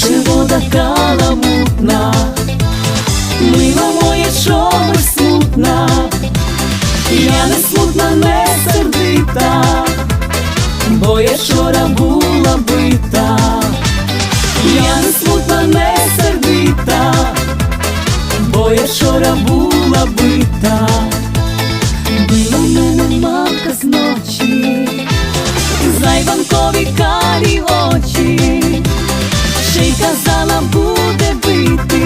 наче вода каламутна, мило моє чому смутна, я не смутна, не сердита, бо я вчора була бита, я не смутна, не сердита, бо я вчора була бита, била мене мамка ночі, зайванкові карі очі. Lambu de vida.